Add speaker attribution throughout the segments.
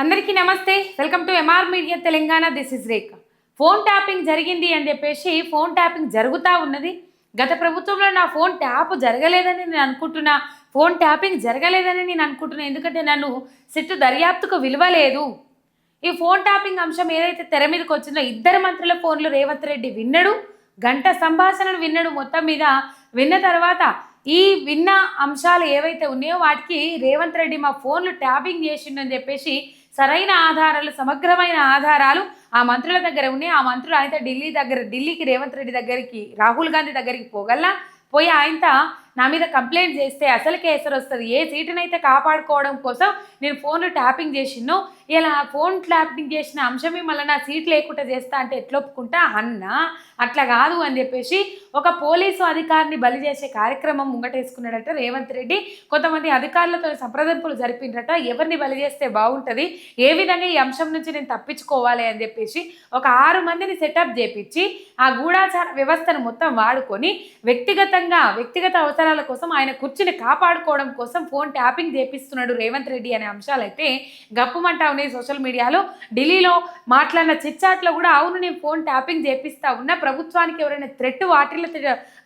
Speaker 1: అందరికీ నమస్తే. Welcome to MR media Telangana. This is Rekha phone tapping జరిగింది అని చెప్పేసి ఫోన్ ట్యాపింగ్ జరుగుతూ ఉన్నది. గత ప్రభుత్వంలో నా ఫోన్ ట్యాప్ జరగలేదని నేను అనుకుంటున్నా. ఫోన్ ట్యాపింగ్ జరగలేదని నేను అనుకుంటున్నా. ఎందుకంటే నన్ను సిట్టు దర్యాప్తుకు విలువ లేదు ఈ ఫోన్ ట్యాపింగ్ అంశం ఏదైతే తెర మీదకి వచ్చిందో ఇద్దరు మంత్రుల ఫోన్లు రేవంత్ రెడ్డి విన్నడు. గంట సంభాషణను విన్నడు మొత్తం మీద. విన్న తర్వాత ఈ విన్న అంశాలు ఏవైతే ఉన్నాయో వాటికి రేవంత్ రెడ్డి మా ఫోన్లు ట్యాపింగ్ చేసిండని చెప్పేసి సరైన ఆధారాలు సమగ్రమైన ఆధారాలు ఆ మంత్రుల దగ్గర ఉన్నాయి. ఆ మంత్రులు ఆయన ఢిల్లీ దగ్గర ఢిల్లీకి రేవంత్ రెడ్డి దగ్గరికి రాహుల్ గాంధీ దగ్గరికి పోగల్లా. పోయి ఆయనతో నా మీద కంప్లైంట్ చేస్తే అసలు ఎసరు వస్తుంది ఏ సీటునైతే కాపాడుకోవడం కోసం నేను ఫోన్లు ట్యాపింగ్ చేసినో ఇలా ఫోన్ ట్యాపింగ్ చేసిన అంశమే మళ్ళీ నా సీట్ లేకుండా చేస్తా అంటే ఎట్లా ఒప్పుకుంటా? అన్న అట్లా కాదు అని చెప్పేసి ఒక పోలీసు అధికారిని బలి చేసే కార్యక్రమం ముంగటేసుకున్నాడట రేవంత్ రెడ్డి. కొంతమంది అధికారులతో సంప్రదింపులు జరిపిండ్రట ఎవరిని బలి చేస్తే బాగుంటుంది? ఏ విధంగా ఈ అంశం నుంచి నేను తప్పించుకోవాలి అని చెప్పేసి ఒక ఆరు మందిని సెటప్ చేపించి ఆ గూఢాచార వ్యవస్థను మొత్తం వాడుకొని వ్యక్తిగతంగా వ్యక్తిగత అవసరాల కోసం ఆయన కుర్చీని కాపాడుకోవడం కోసం ఫోన్ ట్యాపింగ్ చేపిస్తున్నాడు రేవంత్ రెడ్డి అనే అంశాలైతే గప్పుమంటా ఉన్నాయి సోషల్ మీడియాలో ఢిల్లీలో మాట్లాడిన చిచ్చాట్లో కూడా అవును నేను ఫోన్ ట్యాపింగ్ చేపిస్తా ఉన్నా ప్రభుత్వానికి ఎవరైనా థ్రెట్ వాటిల్ల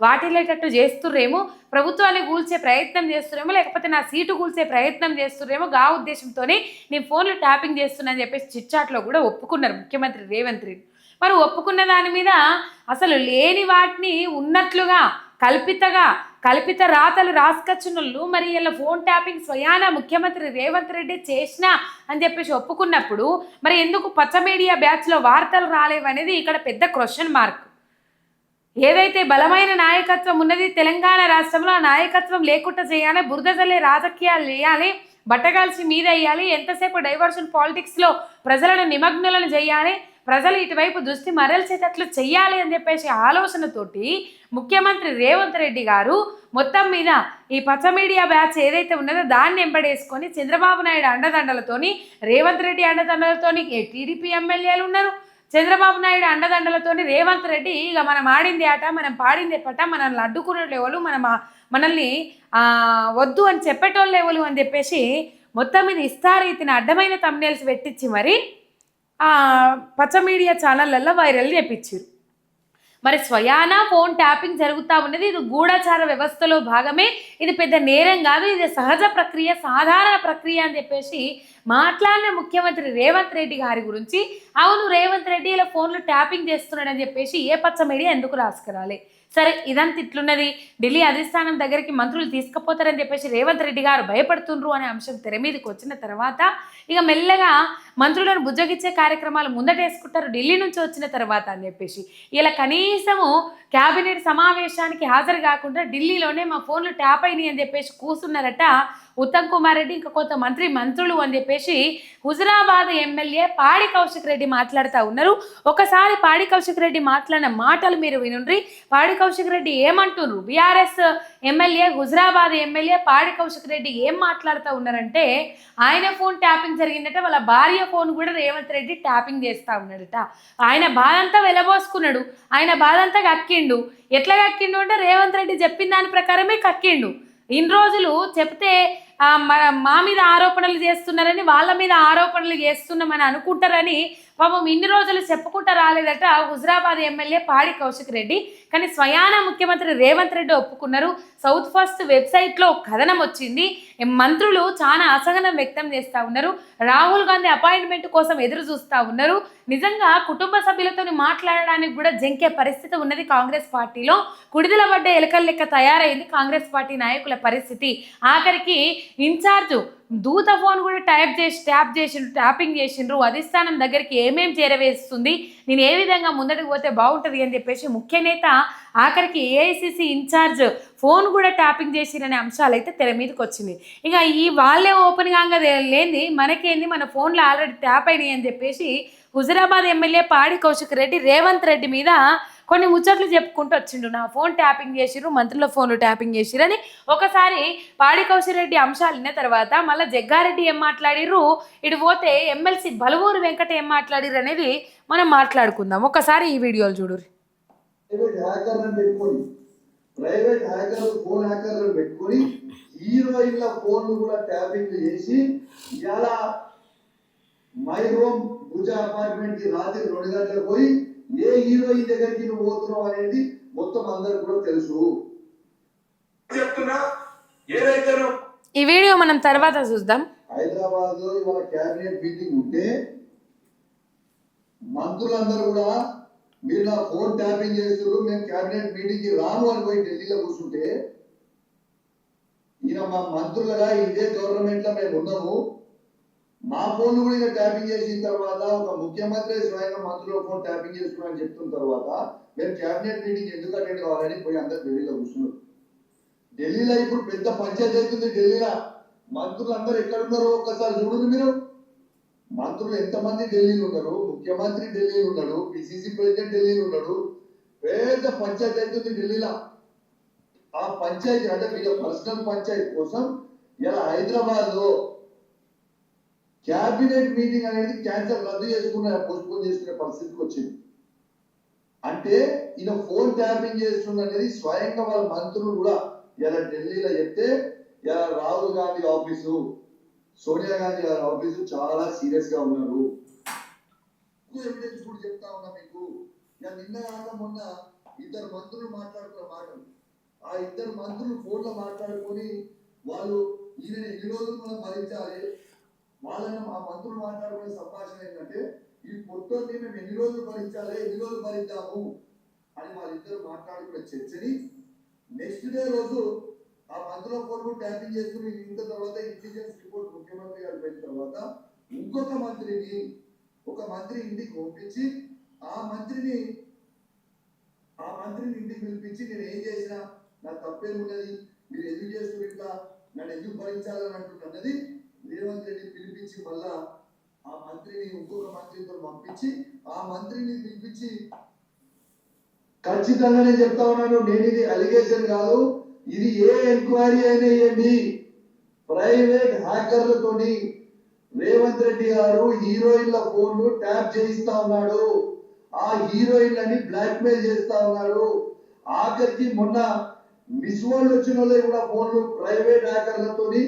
Speaker 1: వాటిల్లేటట్టు చేస్తుర్రేమో ప్రభుత్వాన్ని కూల్చే ప్రయత్నం చేస్తురేమో లేకపోతే నా సీటు కూల్చే ప్రయత్నం చేస్తురేమో గా ఉద్దేశంతోనే నేను ఫోన్లు ట్యాపింగ్ చేస్తున్నా అని చెప్పేసి చిచ్చాట్లో కూడా ఒప్పుకున్నారు ముఖ్యమంత్రి రేవంత్ రెడ్డి. మరి ఒప్పుకున్న దాని మీద అసలు లేని వాటిని ఉన్నట్లుగా కల్పితగా కల్పిత రాతలు రాసుకొచ్చినోళ్ళు మరి ఇలా ఫోన్ ట్యాపింగ్ స్వయాన ముఖ్యమంత్రి రేవంత్ రెడ్డి చేసిన అని చెప్పేసి ఒప్పుకున్నప్పుడు మరి ఎందుకు పచ్చ మీడియా బ్యాచ్లో వార్తలు రాలేవనేది ఇక్కడ పెద్ద క్వశ్చన్ మార్క్ ఏదైతే బలమైన నాయకత్వం ఉన్నది తెలంగాణ రాష్ట్రంలో ఆ నాయకత్వం లేకుండా చేయాలి బురద జల్లే రాజకీయాలు చేయాలి బట్టగాల్సి మీద వేయాలి ఎంతసేపు డైవర్షన్ పాలిటిక్స్లో ప్రజలను నిమగ్నులను చేయాలి ప్రజలు ఇటువైపు దృష్టి మరల్చేటట్లు చెయ్యాలి అని చెప్పేసి ఆలోచనతోటి ముఖ్యమంత్రి రేవంత్ రెడ్డి గారు మొత్తం మీద ఈ పచ్చ మీడియా బ్యాచ్ ఏదైతే ఉన్నదో దాన్ని ఎంపడేసుకొని చంద్రబాబు నాయుడు అండదండలతోని రేవంత్ రెడ్డి అండదండలతోని టీడీపీ ఎమ్మెల్యేలు ఉన్నారు. చంద్రబాబు నాయుడు అండదండలతోని రేవంత్ రెడ్డి ఇక మనం ఆడింది ఆట మనం పాడింది పట మనల్ని అడ్డుకునే ఎవరు మనం మనల్ని వద్దు అని చెప్పేటోళ్ళు ఎవరు అని చెప్పేసి మొత్తం మీద ఇస్తారీతిని అడ్డమైన తమ్నేల్స్ పెట్టించి మరి పచ్చ మీడియా ఛానళ్ళల్లో వైరల్ చేపించారు. మరి స్వయానా ఫోన్ ట్యాపింగ్ జరుగుతూ ఉన్నది ఇది గూఢచార వ్యవస్థలో భాగమే ఇది పెద్ద నేరం కాదు ఇది సహజ ప్రక్రియ సాధారణ ప్రక్రియ అని చెప్పేసి మాట్లాడిన ముఖ్యమంత్రి రేవంత్ రెడ్డి గారి గురించి అవును రేవంత్ రెడ్డి ఇలా ఫోన్లు ట్యాపింగ్ చేస్తున్నాడని చెప్పేసి ఏ పచ్చ మీడియా ఎందుకు రాసుకురాలి? సరే ఇదంతా ఇట్లున్నది. ఢిల్లీ అధిష్టానం దగ్గరికి మంత్రులు తీసుకుపోతారని చెప్పేసి రేవంత్ రెడ్డి గారు భయపడుతుండ్రు అనే అంశం తెర మీదకి వచ్చిన తర్వాత ఇక మెల్లగా మంత్రులను బుజ్జగిచ్చే కార్యక్రమాలు ముందటేసుకుంటారు. ఢిల్లీ నుంచి వచ్చిన తర్వాత అని చెప్పేసి. ఇలా కనీసము క్యాబినెట్ సమావేశానికి హాజరు కాకుండా ఢిల్లీలోనే మా ఫోన్లు ట్యాప్ అయినాయి అని చెప్పేసి కూర్చున్నారట ఉత్తమ్ కుమార్ రెడ్డి ఇంకా కొంత మంత్రి మంత్రులు అని చెప్పేసి హుజురాబాద్ ఎమ్మెల్యే పాడి కౌశిక్ రెడ్డి మాట్లాడుతూ ఉన్నారు. ఒకసారి పాడి కౌశిక్ రెడ్డి మాట్లాడిన మాటలు మీరు వినుండ్రి. పాడి కౌశిక్ రెడ్డి ఏమంటున్నారు? బీఆర్ఎస్ ఎమ్మెల్యే హుజురాబాద్ ఎమ్మెల్యే పాడి కౌశిక్ రెడ్డి ఏం మాట్లాడుతూ ఉన్నారంటే ఆయన ఫోన్ ట్యాపింగ్ జరిగిందట వాళ్ళ భార్య ఫోన్ కూడా రేవంత్ రెడ్డి ట్యాపింగ్ చేస్తూ ఉన్నాడట. ఆయన బాధ అంతా వెలబోసుకున్నాడు. ఆయన బాధ అంతా కక్కిండు. ఎట్లా కక్కిండు అంటే రేవంత్ రెడ్డి చెప్పిన దాని ప్రకారమే కక్కిండు. ఇన్ని రోజులు చెప్తే ఆ, మా మీద ఆరోపణలు చేస్తున్నారని వాళ్ళ మీద ఆరోపణలు చేస్తున్నామని అనుకుంటారని పాపం ఇన్ని రోజులు చెప్పుకుంటా రాలేదట హుజరాబాద్ ఎమ్మెల్యే పాడి కౌశిక్ రెడ్డి. కానీ స్వయాన ముఖ్యమంత్రి రేవంత్ రెడ్డి ఒప్పుకున్నారు. సౌత్ ఫస్ట్ వెబ్సైట్లో కథనం వచ్చింది. మంత్రులు చాలా అసహనం వ్యక్తం చేస్తూ ఉన్నారు. రాహుల్ గాంధీ అపాయింట్మెంట్ కోసం ఎదురు చూస్తూ ఉన్నారు. నిజంగా కుటుంబ సభ్యులతో మాట్లాడడానికి కూడా జంకే పరిస్థితి ఉన్నది కాంగ్రెస్ పార్టీలో. కుడిదల పడ్డ ఎలకల లెక్క తయారైంది కాంగ్రెస్ పార్టీ నాయకుల పరిస్థితి. ఆఖరికి ఇన్ఛార్జ్ దూత ఫోన్ కూడా టైప్ చేసి ట్యాప్ చేసిండ్రు ట్యాపింగ్ చేసిండ్రు. అధిష్టానం దగ్గరికి ఏమేం చేరవేస్తుంది? నేను ఏ విధంగా ముందడికి పోతే బాగుంటుంది అని చెప్పేసి ముఖ్య నేత ఆఖరికి ఏఐసిసి ఇన్ఛార్జ్ ఫోన్ కూడా ట్యాపింగ్ చేసిరనే అంశాలు అయితే తెర మీదకి వచ్చింది ఇక ఈ వాళ్ళే ఓపెన్ కాగా లేని మనకేంది మన ఫోన్లో ఆల్రెడీ ట్యాప్ అయినాయి అని చెప్పేసి హుజరాబాద్ ఎమ్మెల్యే పాడి కౌశిక్ రెడ్డి రేవంత్ రెడ్డి మీద కొన్ని ముచ్చట్లు చెప్పుకుంటూ వచ్చిండు. నా ఫోన్ ట్యాపింగ్ చేసిర్రు మంత్రుల ఫోన్లు ట్యాపింగ్ చేసిరని ఒకసారి పాడి కౌశిరెడ్డి అంశాలు విన్న తర్వాత మళ్ళీ జగ్గారెడ్డి ఏం మాట్లాడిర్రు? ఇటు పోతే ఎమ్మెల్సీ బలవూరు వెంకట ఏం మాట్లాడిర్రు అనేది మనం మాట్లాడుకుందాం. ఒకసారి ఈ వీడియోలు చూడుర్రి.
Speaker 2: ప్రైవేట్ హ్యాకర్లను పెట్టుకొని ప్రైవేట్ హ్యాకర్ ఫోన్ హ్యాకర్లను పెట్టుకొని హీరోయిన్ల ఫోన్లు కూడా ట్యాపింగ్ చేసి ఇలా మై హోమ్ భుజ అపార్ట్మెంట్కి రాత్రి రెండు గంటలకు పోయి ఏ హీరోయిన్ దగ్గరికి నువ్వు పోతున్నావు అనేది మొత్తం అందరికి కూడా తెలుసు.
Speaker 3: చెప్తున్నా? ఏదైతే
Speaker 1: ఈ వీడియో మనం తర్వాత చూద్దాం.
Speaker 2: హైదరాబాద్లో ఇవాళ క్యాబినెట్ మీటింగ్ ఉంటే మంత్రులందరూ కూడా మీరు నా ఫోన్ ట్యాపింగ్ చేస్తున్నారు మేము క్యాబినెట్ మీటింగ్ రాను అని పోయి ఢిల్లీలో కూర్చుంటే ఈయన మా మంత్రులుగా ఇదే గవర్నమెంట్లో మేము ఉన్నాము. మా ఫోన్ కూడా ఇక ట్యాపింగ్ చేసిన తర్వాత ఒక ముఖ్యమంత్రి స్వయంగా మంత్రుల ఫోన్ ట్యాపింగ్ చేసుకున్నారని చెప్తున్న తర్వాత మేము క్యాబినెట్ మీటింగ్ ఎందుకు అటెండ్ కావాలని పోయి అందరు ఢిల్లీలో కూర్చున్నారు. ఢిల్లీలో ఇప్పుడు పెద్ద పంచాయతీ అవుతుంది ఢిల్లీలో. మంత్రులు అందరూ ఎక్కడున్నారో ఒక్కసారి చూడండి మీరు. మంత్రులు ఎంతమంది ఢిల్లీలో ఉన్నారు? ముఖ్యమంత్రి ఢిల్లీలో ఉన్నాడు పిసిసి ప్రెసిడెంట్ ఢిల్లీలో ఉన్నాడు. పెద్ద పంచాయతీ అవుతుంది ఢిల్లీలో. ఆ పంచాయతీ అంటే వీళ్ళ పర్సనల్ పంచాయతీ కోసం ఇలా హైదరాబాద్లో క్యాబినెట్ మీటింగ్ అనేది క్యాన్సర్ రద్దు చేసుకునే పోస్ట్పోన్ చేసుకునే పరిస్థితికి వచ్చింది. అంటే ఈయన ఫోన్ ట్యాపింగ్ చేస్తుండ అనేది స్వయంగా వాళ్ళ మంత్రులు కూడా ఇలా ఢిల్లీలో చెప్తే ఇలా రాహుల్ గాంధీ ఆఫీసు సోనియా గాంధీ గారి ఆఫీసు చాలా సీరియస్గా ఉన్నారు ఎవిడెన్స్ కూడా చెప్తా ఉన్నా మీకు. ఇక నిన్న కాక మొన్న ఇద్దరు మంత్రులు మాట్లాడుకున్న మాటలు ఆ ఇద్దరు మంత్రులు ఫోన్లో మాట్లాడుకొని వాళ్ళు ఈయన ఎన్ని రోజులు మనం భరించాలి వాళ్ళని మా మంత్రులు మాట్లాడుకునే సంభాషణ ఏంటంటే ఈ పొట్టోని మేము ఎన్ని రోజులు భరించాలి ఎన్ని రోజులు భరిద్దాము అని వాళ్ళిద్దరు మాట్లాడుకునే చర్చని నెక్స్ట్ డే రోజు ఆ మంత్రుల ఫోన్ ట్యాపింగ్ చేసుకుని ఇంత తర్వాత ఇంటెలిజెన్స్ రిపోర్ట్ ముఖ్యమంత్రి గారు పెట్టిన తర్వాత ఇంకొక మంత్రిని ఒక మంత్రి ఇంటికి పంపించి ఆ మంత్రిని ఆ మంత్రిని ఇంటికి పిలిపించి నేను ఏం చేసినా నా తప్పేమున్నది మీరు ఎందుకు చేస్తున్నారు ఇట్లా నన్ను ఎందుకు భరించాలని అంటున్నది రేవంత్ రెడ్డి పిలిపించి మళ్ళా ఆ మంత్రిని ఇంకొక మంత్రితో పంపించి ఆ మంత్రిని పిలిపించి ఖచ్చితంగా నేను చెప్తా ఉన్నాను. నేను ఇది అలిగేషన్ కాదు. ఇది ఏ ఎంక్వైరీ అయినా ఇవ్వండి ప్రైవేట్ హ్యాకర్లతోని రేవంత్ రెడ్డి గారు హీరోయిన్ల ఫోన్లు ట్యాప్ చేయిస్తా ఉన్నాడు. ఆ హీరోయిన్లని బ్లాక్ మెయిల్ చేస్తా ఉన్నాడు. ఆఖరికి మొన్న మిస్ వరల్డ్ వచ్చిన వాళ్ళే కూడా ఫోన్లు ప్రైవేట్ హ్యాకర్లతోని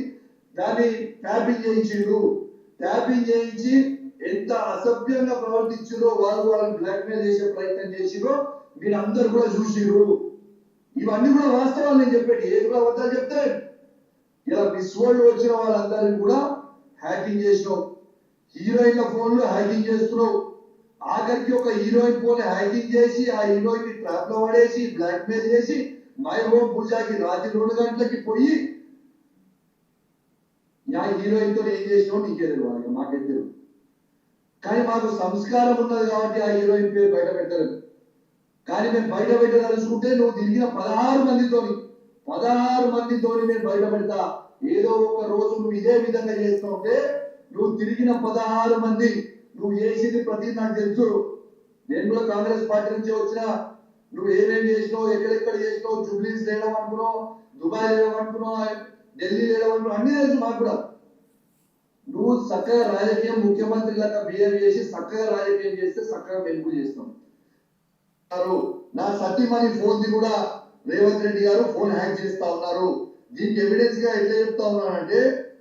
Speaker 2: దాన్ని ట్యాపింగ్ చేయించిండు. ట్యాపింగ్ చేయించి ఎంత అసభ్యంగా ప్రవర్తించారో వాళ్ళు వాళ్ళని బ్లాక్మెయిల్ చేసే ప్రయత్నం చేసిరో మీరు అందరు కూడా చూసిరు ఇవన్నీ కూడా వాస్తవాలు నేను చెప్పేది. ఏది కూడా అబద్ధాలు చెప్తే ఇలా మిస్ వరల్డ్ వచ్చిన వాళ్ళందరినీ కూడా హ్యాకింగ్ చేసినావు. హీరోయిన్ల ఫోన్లు హ్యాకింగ్ చేస్తున్నావు. ఆఖరికి ఒక హీరోయిన్ ఫోన్ హ్యాకింగ్ చేసి ఆ హీరోయిన్ ట్రాప్లో పడేసి బ్లాక్మెయిల్ చేసి మై హోమ్ పూజాకి రాత్రి రెండు గంటలకి పోయి ఆ హీరోయిన్తో ఏం చేసినావు నీకే తెలియాలి మాకే తెలియదు కానీ మాకు సంస్కారం ఉన్నది కాబట్టి ఆ హీరోయిన్ పేరు బయట పెట్టలేదు. కానీ మేము బయట పెట్టదలుచుకుంటే నువ్వు తిరిగిన పదహారు మందితోని పదహారు మందితోని నేను బయట పెడతా. ఏదో ఒక రోజు నువ్వు ఇదే విధంగా చేస్తూ ఉంటే నువ్వు తిరిగిన పదహారు మంది నువ్వు చేసింది ప్రతి నాకు తెలుసు. నేను కూడా కాంగ్రెస్ పార్టీ నుంచి వచ్చిన నువ్వు ఏమేమి చేసినావు ఎక్కడెక్కడ చేసినావు జూబ్లీస్ లేడం అనుకున్నావు దుబాయ్ లేడం అనుకున్నావు ఢిల్లీ లేడం అన్ని తెలుసు మాకు కూడా నువ్వు చక్కగా రాజకీయం ముఖ్యమంత్రి లాగా బిహేవ్ చేసి చక్కగా రాజకీయం చేస్తే చక్కగా మెలుపు చేస్తాం. నా సతీమణి ఫోన్ ది కూడా రేవంత్ రెడ్డి గారు ఫోన్ హ్యాక్ చేస్తా ఉన్నారు. దీనికి ఎవిడెన్స్గా ఎట్లా చెప్తా ఉన్నానంటే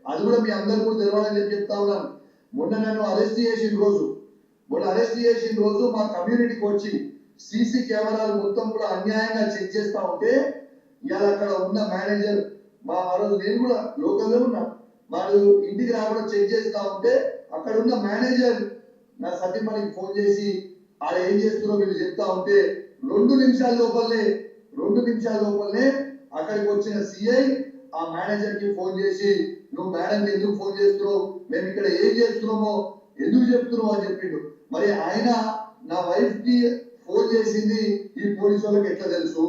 Speaker 2: అది కూడా మీ అందరు కూడా తెలవాలని చెప్పి చెప్తా ఉన్నాను. మొన్న నన్ను అరెస్ట్ చేసిన రోజు. మొన్న అరెస్ట్ చేసిన రోజు మా కమ్యూనిటీకి వచ్చి సీసీ కెమెరాలు మొత్తం కూడా అన్యాయంగా చెక్ చేస్తా ఉంటే ఇవాళ అక్కడ ఉన్న మేనేజర్ మా ఆ రోజు నేను కూడా లోకల్లో ఉన్నా. వాళ్ళు ఇంటికి రాకుండా చెక్ చేస్తా ఉంటే అక్కడ ఉన్న మేనేజర్ నా సతీమణికి ఫోన్ చేసి ఆడ ఏం చేస్తున్నారో వీళ్ళు చెప్తా ఉంటే రెండు నిమిషాల లోపలనే రెండు నిమిషాల లోపలనే అక్కడికి వచ్చిన సిఐ ఆ మేనేజర్కి ఫోన్ చేసి నువ్వు మేడం ఎందుకు ఫోన్ చేస్తున్నావు? మేము ఇక్కడ ఏం చేస్తున్నామో ఎందుకు చెప్తున్నావు? అని చెప్పిండు. మరి ఆయన నా వైఫ్కి ఫోన్ చేసింది ఈ పోలీసు వాళ్ళకి ఎట్లా తెలుసు?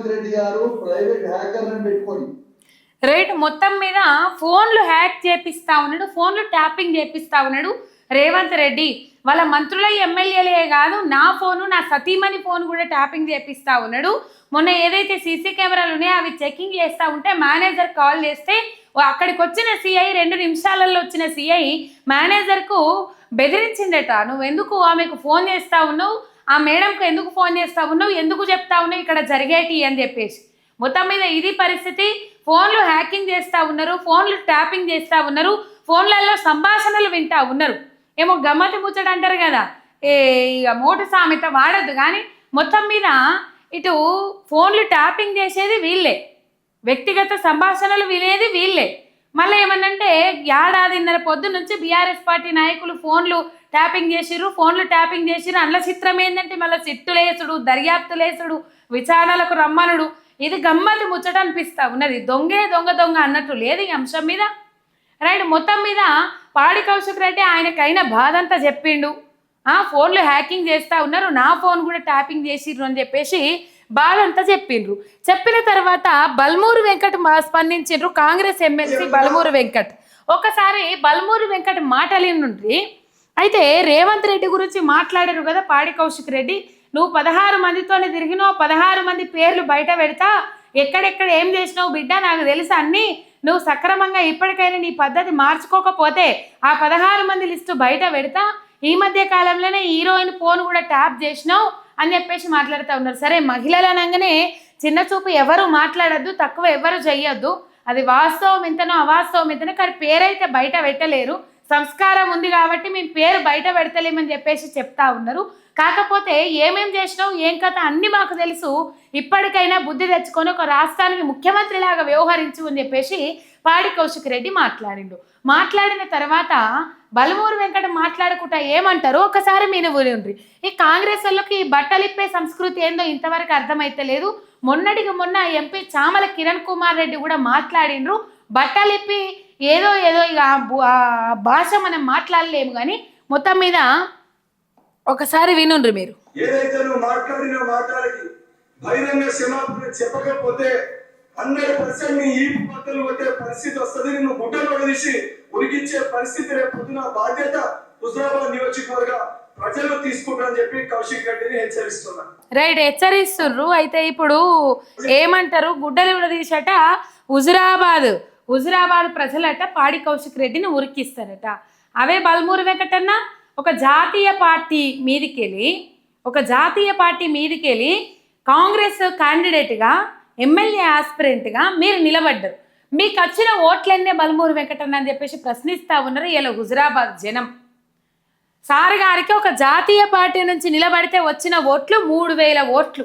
Speaker 2: రేవంత్ రెడ్డి గారు ప్రైవేట్ హ్యాకర్లను పెట్టుకొని.
Speaker 1: రైట్ మొత్తం మీద ఫోన్లు హ్యాక్ చేపిస్తా ఉన్నాడు ఫోన్లు ట్యాపింగ్ చేపిస్తా ఉన్నాడు రేవంత్ రెడ్డి. వాళ్ళ మంత్రుల ఎమ్మెల్యేలే కాదు నా ఫోను నా సతీమణి ఫోన్ కూడా ట్యాపింగ్ చేపిస్తా ఉన్నాడు. మొన్న ఏదైతే సీసీ కెమెరాలు ఉన్నాయో అవి చెకింగ్ చేస్తా ఉంటే మేనేజర్ కాల్ చేస్తే అక్కడికి వచ్చిన సిఐ రెండు నిమిషాలలో వచ్చిన సిఐ మేనేజర్కు బెదిరించిందట నువ్వు ఎందుకు ఆమెకు ఫోన్ చేస్తా ఉన్నావు? ఆ మేడంకు ఎందుకు ఫోన్ చేస్తా ఉన్నావు? ఎందుకు చెప్తా ఉన్నావు? ఇక్కడ జరిగేటి అని చెప్పేసి. మొత్తం మీద ఇది పరిస్థితి. ఫోన్లు హ్యాకింగ్ చేస్తా ఉన్నారు ఫోన్లు ట్యాపింగ్ చేస్తా ఉన్నారు ఫోన్లలో సంభాషణలు వింటా ఉన్నారు. ఏమో గమ్మతి ముచ్చట అంటారు కదా. ఏ ఇక మోటు సామెత వాడద్దు కానీ మొత్తం మీద ఇటు ఫోన్లు ట్యాపింగ్ చేసేది వీళ్ళే. వ్యక్తిగత సంభాషణలు వినేది వీళ్ళే. మళ్ళీ ఏమనంటే ఏడాదిన్నర పొద్దు నుంచి బీఆర్ఎస్ పార్టీ నాయకులు ఫోన్లు ట్యాపింగ్ చేసిర్రు ఫోన్లు ట్యాపింగ్ చేసిర్రు. అందులో చిత్రం ఏంటంటే మళ్ళీ సిట్టులేసుడు దర్యాప్తులేసుడు విచారణలకు రమ్మనుడు. ఇది గమ్మతి ముచ్చట అనిపిస్తా ఉన్నది. దొంగే దొంగ దొంగ అన్నట్టు లేదు ఈ అంశం మీద. రైట్ మొత్తం మీద పాడి కౌశిక్ రెడ్డి ఆయనకైన బాధ అంతా చెప్పిండు. ఆ ఫోన్లు హ్యాకింగ్ చేస్తా ఉన్నారు. నా ఫోన్ కూడా ట్యాపింగ్ చేసిర్రు అని చెప్పేసి బాలంతా చెప్పిండ్రు. చెప్పిన తర్వాత బల్మూరు వెంకట్ మా- స్పందించిండ్రు కాంగ్రెస్ ఎమ్మెల్సీ బల్మూరు వెంకట్. ఒకసారి బల్మూరు వెంకట్ మాటలి అయితే రేవంత్ రెడ్డి గురించి మాట్లాడారు కదా పాడి కౌశిక్ రెడ్డి. నువ్వు పదహారు మందితోనే తిరిగినావు పదహారు మంది పేర్లు బయట పెడతా. ఎక్కడెక్కడ ఏం చేసినావు బిడ్డ నాకు తెలుసు అన్ని. నువ్వు సక్రమంగా ఇప్పటికైనా నీ పద్ధతి మార్చుకోకపోతే ఆ పదహారు మంది లిస్టు బయట పెడతా. ఈ మధ్య కాలంలోనే హీరోయిన్ ఫోన్ కూడా ట్యాప్ చేసినావు. అని చెప్పేసి మాట్లాడుతూ ఉన్నారు. సరే మహిళలు అనగానే చిన్న చూపు ఎవరు మాట్లాడద్దు తక్కువ ఎవరు చెయ్యొద్దు అది వాస్తవం ఎంతనో అవాస్తవం ఎంతనో కానీ పేరైతే బయట పెట్టలేరు. సంస్కారం ఉంది కాబట్టి మేము పేరు బయట పెడతలేమని చెప్పేసి చెప్తా ఉన్నారు. కాకపోతే ఏమేం చేసినావు ఏం కథ అన్ని మాకు తెలుసు. ఇప్పటికైనా బుద్ధి తెచ్చుకొని ఒక రాష్ట్రానికి ముఖ్యమంత్రి లాగా వ్యవహరించు అని చెప్పేసి పాడి కౌశిక్ రెడ్డి మాట్లాడిండు. మాట్లాడిన తర్వాత బలమూరు వెంకట మాట్లాడుకుంటా ఏమంటారు ఒకసారి మీరు ఉండ్రి. ఈ కాంగ్రెస్ వాళ్ళకి ఈ బట్టలిప్పే సంస్కృతి ఏందో ఇంతవరకు అర్థమైతలేదు మొన్నటికి మొన్న ఎంపీ చామల కిరణ్ కుమార్ రెడ్డి కూడా మాట్లాడిండ్రు. బట్టలిప్పి ఏదో ఏదో ఇక ఆ భాష మనం మాట్లాడలేము కానీ మొత్తం మీద ఒకసారి వినుండ్రి మీరు.
Speaker 3: ఏదైతే నువ్వు మాట్లాడిన మాటలకి బహిరంగ క్షమాపణ చెప్పకపోతే హండ్రెడ్ పర్సెంట్ నీ ఈ బట్టలు కొట్టే పరిస్థితి వస్తుంది. నువ్వు గుడ్డలు వదిలేసి ఉరికించే పరిస్థితి రేపు పొద్దున బాధ్యత హుజరాబాద్ నియోజకవర్గ ప్రజలు తీసుకుంటారని చెప్పి కౌశిక్ రెడ్డిని హెచ్చరిస్తున్నాను
Speaker 1: రైట్ హెచ్చరిస్తుర్రు. అయితే ఇప్పుడు ఏమంటారు? గుడ్డలు కూడా తీసట హుజురాబాద్ హుజురాబాద్ ప్రజలట పాడి కౌశిక్ రెడ్డిని ఉరికిస్తారట. అవే బల్మూరు వెంకటన్న ఒక జాతీయ పార్టీ మీదికెళ్ళి ఒక జాతీయ పార్టీ మీదికెళ్ళి కాంగ్రెస్ క్యాండిడేట్గా ఎమ్మెల్యే ఆస్పిరెంట్గా మీరు నిలబడ్డారు. మీకు వచ్చిన ఓట్లన్నే బల్మూరు వెంకటన్న అని చెప్పేసి ప్రశ్నిస్తా ఉన్నారు ఇలా హుజురాబాద్ జనం. సార్ గారికి ఒక జాతీయ పార్టీ నుంచి నిలబడితే వచ్చిన ఓట్లు మూడు వేల ఓట్లు.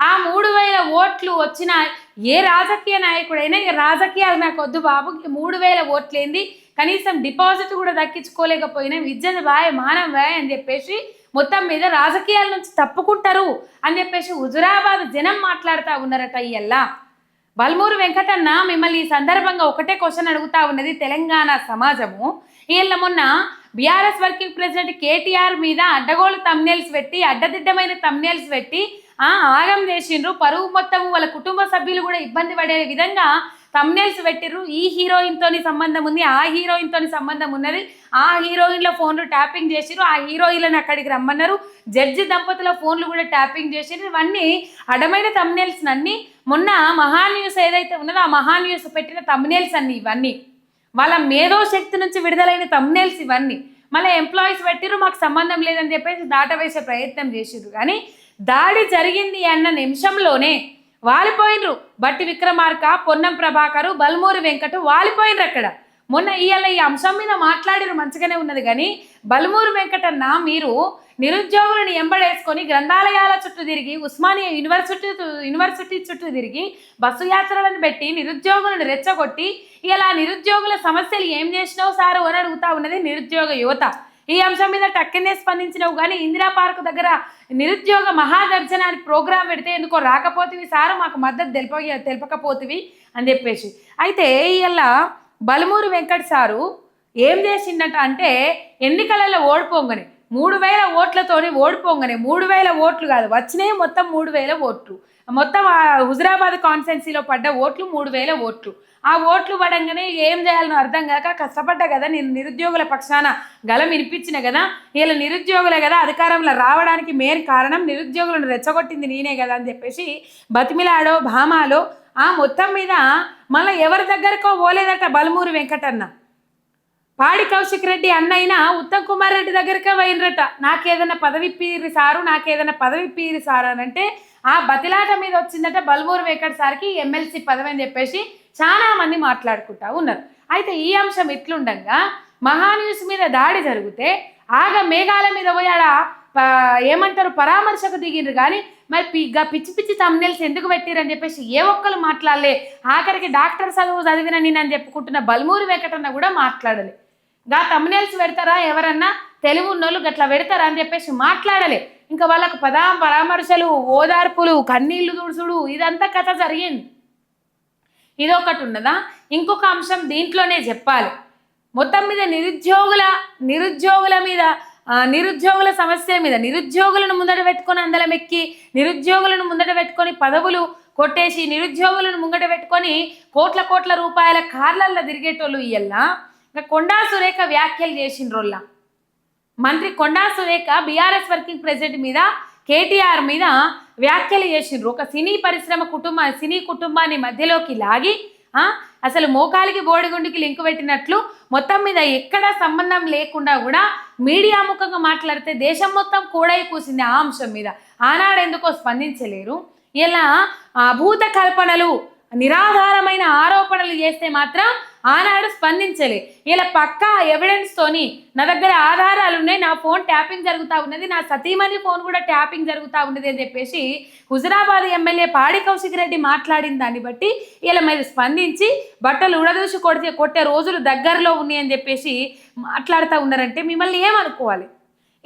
Speaker 1: ఆ మూడు వేల ఓట్లు వచ్చిన ఏ రాజకీయ నాయకుడైనా ఇక రాజకీయాలు నాకు వద్దు బాబు మూడు వేల ఓట్లేంది కనీసం డిపాజిట్ కూడా దక్కించుకోలేకపోయినా విద్యను వాయ మానం వాయ అని చెప్పేసి మొత్తం మీద రాజకీయాల నుంచి తప్పుకుంటారు అని చెప్పేసి హుజురాబాద్ జనం మాట్లాడుతూ ఉన్నారట ఇయల్లా బల్మూరు వెంకటన్న మిమ్మల్ని ఈ సందర్భంగా ఒకటే క్వశ్చన్ అడుగుతా ఉన్నది తెలంగాణ సమాజము. వీళ్ళ మొన్న బీఆర్ఎస్ వర్కింగ్ ప్రెసిడెంట్ కేటీఆర్ మీద అడ్డగోలు తమ్నేల్స్ పెట్టి అడ్డదిడ్డమైన తమ్నేల్స్ పెట్టి ఆగం చేసిండ్రు. పరువు మొత్తం వాళ్ళ కుటుంబ సభ్యులు కూడా ఇబ్బంది పడే విధంగా తమ్నేల్స్ పెట్టిర్రు. ఈ హీరోయిన్తోని సంబంధం ఉంది ఆ హీరోయిన్తోని సంబంధం ఉన్నది. ఆ హీరోయిన్ల ఫోన్లు ట్యాపింగ్ చేసిరు ఆ హీరోయిన్లను అక్కడికి రమ్మన్నారు. జడ్జి దంపతుల ఫోన్లు కూడా ట్యాపింగ్ చేసిండ్రు ఇవన్నీ అడమైన తమ్నేల్స్ అన్ని మొన్న మహా న్యూస్ ఏదైతే ఉన్నదో ఆ మహా న్యూస్ పెట్టిన తమ్నేల్స్ అన్ని ఇవన్నీ. వాళ్ళ మేధో శక్తి నుంచి విడుదలైన తమ్నేల్స్ ఇవన్నీ. మళ్ళీ ఎంప్లాయీస్ పెట్టిర్రు మాకు సంబంధం లేదని చెప్పేసి దాటవేసే ప్రయత్నం చేసిరు కానీ దాడి జరిగింది అన్న నిమిషంలోనే వాలిపోయినరు. బట్టి విక్రమార్క పొన్నం ప్రభాకరు బల్మూరి వెంకటు వాలిపోయినరు అక్కడ. మొన్న ఇవాళ ఈ అంశం మీద మాట్లాడిరు మంచిగానే ఉన్నది కానీ బల్మూరు వెంకటన్న మీరు నిరుద్యోగులను ఎంబడేసుకొని గ్రంథాలయాల చుట్టూ తిరిగి ఉస్మానియా యూనివర్సిటీ యూనివర్సిటీ చుట్టూ తిరిగి బస్సు యాత్రలను పెట్టి నిరుద్యోగులను రెచ్చగొట్టి ఇలా నిరుద్యోగుల సమస్యలు ఏం చేసినావు సారు అని అడుగుతా ఉన్నది నిరుద్యోగ యువత. ఈ అంశం మీద టక్కనే స్పందించినావు. కానీ ఇందిరా పార్క్ దగ్గర నిరుద్యోగ మహాదర్శన అని ప్రోగ్రాం పెడితే ఎందుకో రాకపోతేవి సారు మాకు మద్దతు తెలిప తెలపకపోతేవి అని చెప్పేసి. అయితే ఇలా బలమూరు వెంకట్ సారు ఏం చేసిండట అంటే ఎన్నికలలో ఓడిపోంగనే మూడు వేల ఓట్లతోనే ఓడిపోంగనే మూడు వేల ఓట్లు కాదు వచ్చినాయి మొత్తం మూడు వేల ఓట్లు. మొత్తం హుజరాబాద్ కాన్స్టెన్సీలో పడ్డ ఓట్లు మూడు వేల ఓట్లు. ఆ ఓట్లు పడంగానే ఏం చేయాలనో అర్థం కాక కష్టపడ్డా కదా నేను నిరుద్యోగుల పక్షాన గలం వినిపించిన కదా వీళ్ళ నిరుద్యోగులే కదా అధికారంలో రావడానికి మెయిన్ కారణం నిరుద్యోగులను రెచ్చగొట్టింది నేనే కదా అని చెప్పేసి బతిమిలాడో భామాలో ఆ మొత్తం మీద మళ్ళీ ఎవరి దగ్గరకో పోలేదట బలమూరు వెంకటన్న. పాడి కౌశిక్ రెడ్డి అన్నైనా ఉత్తమ్ కుమార్ రెడ్డి దగ్గరకే పోయినరట. నాకేదైనా పదవి పీరి సారు నాకేదైనా పదవి పీరి సారు అని అంటే ఆ బతిలాట మీద వచ్చిందట బల్మూరు వేకడ్ సార్కి ఎమ్మెల్సీ పదవి అని చెప్పేసి చాలా మంది మాట్లాడుకుంటా ఉన్నారు. అయితే ఈ అంశం ఇట్లుండగా మహాన్యూస్ మీద దాడి జరిగితే ఆగ మేఘాల మీద పోయాడ ఏమంటారు పరామర్శకు దిగిండ్రు కానీ మరి పిగా పిచ్చి పిచ్చి తమ్నెల్స్ ఎందుకు పెట్టిరని చెప్పేసి ఏ ఒక్కరు మాట్లాడలే. ఆఖరికి డాక్టర్ చదువు చదివిన నేను చెప్పుకుంటున్న బల్మూరి వెంకటన్న కూడా మాట్లాడలే. గా తమ్నెల్స్ పెడతారా ఎవరన్నా? తెలుగు ఉన్నోళ్ళు గట్లా పెడతారా అని చెప్పేసి మాట్లాడలే. ఇంకా వాళ్ళకు పదా పరామర్శలు ఓదార్పులు కన్నీళ్ళు తుడుచుడు ఇదంతా కథ జరిగింది. ఇదొకటి ఉన్నదా? ఇంకొక అంశం దీంట్లోనే చెప్పాలి. మొత్తం మీద నిరుద్యోగుల నిరుద్యోగుల మీద నిరుద్యోగుల సమస్య మీద నిరుద్యోగులను ముందట పెట్టుకొని అందలమెక్కి నిరుద్యోగులను ముందట పెట్టుకొని పదవులు కొట్టేసి నిరుద్యోగులను ముంగట పెట్టుకొని కోట్ల కోట్ల రూపాయల కార్లల్లో తిరిగేటోళ్ళు ఇయ్యల్లా? ఇంకా కొండా సురేఖ వ్యాఖ్యలు చేసిండ్రోల్లా మంత్రి Konda Surekha BRS working president మీద కేటీఆర్ మీద వ్యాఖ్యలు చేసిండ్రు. ఒక సినీ పరిశ్రమ కుటుంబ సినీ కుటుంబాన్ని మధ్యలోకి లాగి అసలు మోకాలికి బోడిగుండికి లింకు పెట్టినట్లు మొత్తం మీద ఎక్కడ సంబంధం లేకుండా కూడా మీడియా ముఖంగా మాట్లాడితే దేశం మొత్తం కూడై కూసింది ఆ అంశం మీద. ఆనాడు ఎందుకో స్పందించలేరు. ఇలా అభూత కల్పనలు నిరాధారమైన ఆరోపణలు చేస్తే మాత్రం ఆనాడు స్పందించలే. ఇలా పక్కా ఎవిడెన్స్ తోని నా దగ్గర ఆధారాలు ఉన్నాయి నా ఫోన్ ట్యాపింగ్ జరుగుతూ ఉన్నది నా సతీమణి ఫోన్ కూడా ట్యాపింగ్ జరుగుతూ ఉన్నది అని చెప్పేసి హుజరాబాద్ ఎమ్మెల్యే పాడి కౌశిక్ రెడ్డి మాట్లాడిన దాన్ని బట్టి ఇలా మీరు స్పందించి బట్టలు ఉడదూసి కొడితే కొట్టే రోజులు దగ్గరలో ఉన్నాయి అని చెప్పేసి మాట్లాడుతూ ఉన్నారంటే మిమ్మల్ని ఏమనుకోవాలి?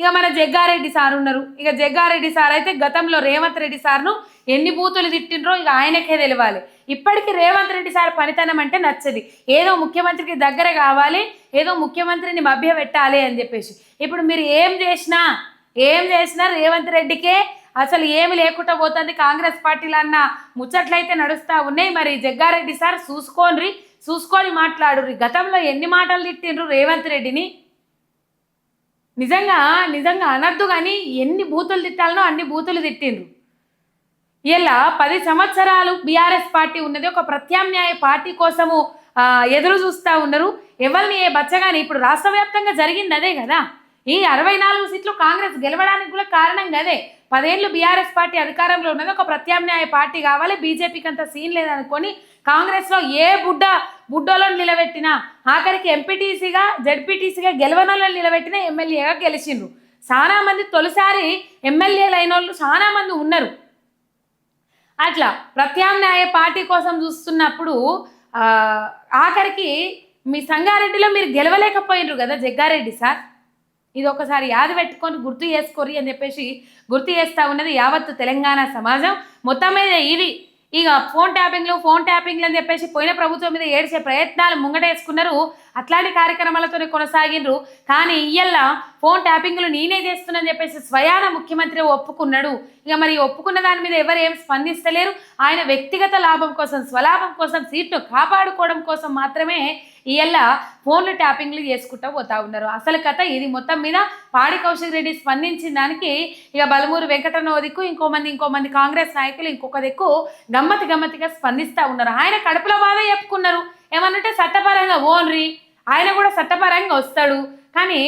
Speaker 1: ఇక మన జగ్గారెడ్డి సార్ ఉన్నారు. ఇక జగ్గారెడ్డి సార్ అయితే గతంలో రేవంత్ రెడ్డి సార్ను ఎన్ని బూతులు తిట్టినరో ఇక ఆయనకే తెలియాలి ఇప్పటికీ రేవంత్ రెడ్డి సార్ పనితనం అంటే నచ్చది. ఏదో ముఖ్యమంత్రికి దగ్గర కావాలి ఏదో ముఖ్యమంత్రిని మభ్య పెట్టాలి అని చెప్పేసి. ఇప్పుడు మీరు ఏం చేసినా ఏం చేసినా రేవంత్ రెడ్డికే అసలు ఏమి లేకుండా పోతుంది. కాంగ్రెస్ పార్టీలో అన్న ముచ్చట్లయితే నడుస్తూ ఉన్నాయి. మరి జగ్గారెడ్డి సార్ చూసుకోండి చూసుకొని మాట్లాడుర్రి. గతంలో ఎన్ని మాటలు తిట్టిండ్రు రేవంత్ రెడ్డిని? నిజంగా నిజంగా అనద్దు కానీ ఎన్ని బూతులు తిట్టాలనో అన్ని బూతులు తిట్టిండ్రు. ఇలా పది సంవత్సరాలు బీఆర్ఎస్ పార్టీ ఉన్నది ఒక ప్రత్యామ్నాయ పార్టీ కోసము ఎదురు చూస్తూ ఉన్నారు ఎవరిని ఏ బచ్చగాని ఇప్పుడు రాష్ట్ర వ్యాప్తంగా జరిగింది అదే కదా. ఈ అరవై నాలుగు సీట్లు కాంగ్రెస్ గెలవడానికి కూడా కారణం కదే పదేళ్ళు బీఆర్ఎస్ పార్టీ అధికారంలో ఉన్నది ఒక ప్రత్యామ్నాయ పార్టీ కావాలి బీజేపీకి అంత సీన్ లేదనుకొని కాంగ్రెస్లో ఏ బుడ్డ బుడ్డోలను నిలబెట్టినా ఆఖరికి ఎంపీటీసీగా జడ్పీటీసీగా గెలవనోళ్ళని నిలబెట్టిన ఎమ్మెల్యేగా గెలిచిండ్రు. చాలా మంది తొలిసారి ఎమ్మెల్యేలు అయిన వాళ్ళు చాలా మంది ఉన్నారు. అట్లా ప్రత్యామ్నాయ పార్టీ కోసం చూస్తున్నప్పుడు ఆఖరికి మీ సంగారెడ్డిలో మీరు గెలవలేకపోయినరు కదా జగ్గారెడ్డి సార్? ఇది ఒకసారి యాద పెట్టుకొని గుర్తు చేసుకోరి అని చెప్పేసి గుర్తు చేస్తూ ఉన్నది యావత్తు తెలంగాణ సమాజం. మొత్తం మీద ఇది ఇక ఫోన్ ట్యాపింగ్లు ఫోన్ ట్యాపింగ్లు అని చెప్పేసి పోయిన ప్రభుత్వం మీద ఏడ్చే ప్రయత్నాలు ముంగటేసుకున్నారు. అట్లాంటి కార్యక్రమాలతోనే కొనసాగిండ్రు. కానీ ఇయ్యల్ల ఫోన్ ట్యాపింగ్లు నేనే చేస్తున్నానని చెప్పేసి స్వయాన ముఖ్యమంత్రి ఒప్పుకున్నాడు. ఇక మరి ఒప్పుకున్న దాని మీద ఎవరు ఏం స్పందిస్తలేరు. ఆయన వ్యక్తిగత లాభం కోసం స్వలాభం కోసం సీట్ను కాపాడుకోవడం కోసం మాత్రమే ఇయ్యల్ల ఫోన్లు ట్యాపింగ్లు చేసుకుంటూ పోతా ఉన్నారు. అసలు కథ ఇది మొత్తం మీద పాడి కౌశిక్ రెడ్డి స్పందించిన దానికి ఇక బలమూరు వెంకటరావు దిక్కు ఇంకో మంది ఇంకో మంది కాంగ్రెస్ నాయకులు ఇంకొక దిక్కు గమ్మతి గమ్మతిగా స్పందిస్తూ ఉన్నారు. ఆయన కడుపులో బాధ చెప్పుకున్నారు. ఏమన్నంటే చట్టపరంగా ఓన్రి ఆయన కూడా చట్టపరంగా వస్తాడు. కానీ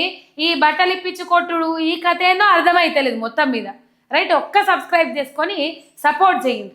Speaker 1: ఈ బట్టలు ఇప్పించి కొట్టుడు ఈ కథ ఏందో అర్థమైతలేదు మొత్తం మీద. రైట్ ఒక్క సబ్స్క్రైబ్ చేసుకొని సపోర్ట్ చేయండి.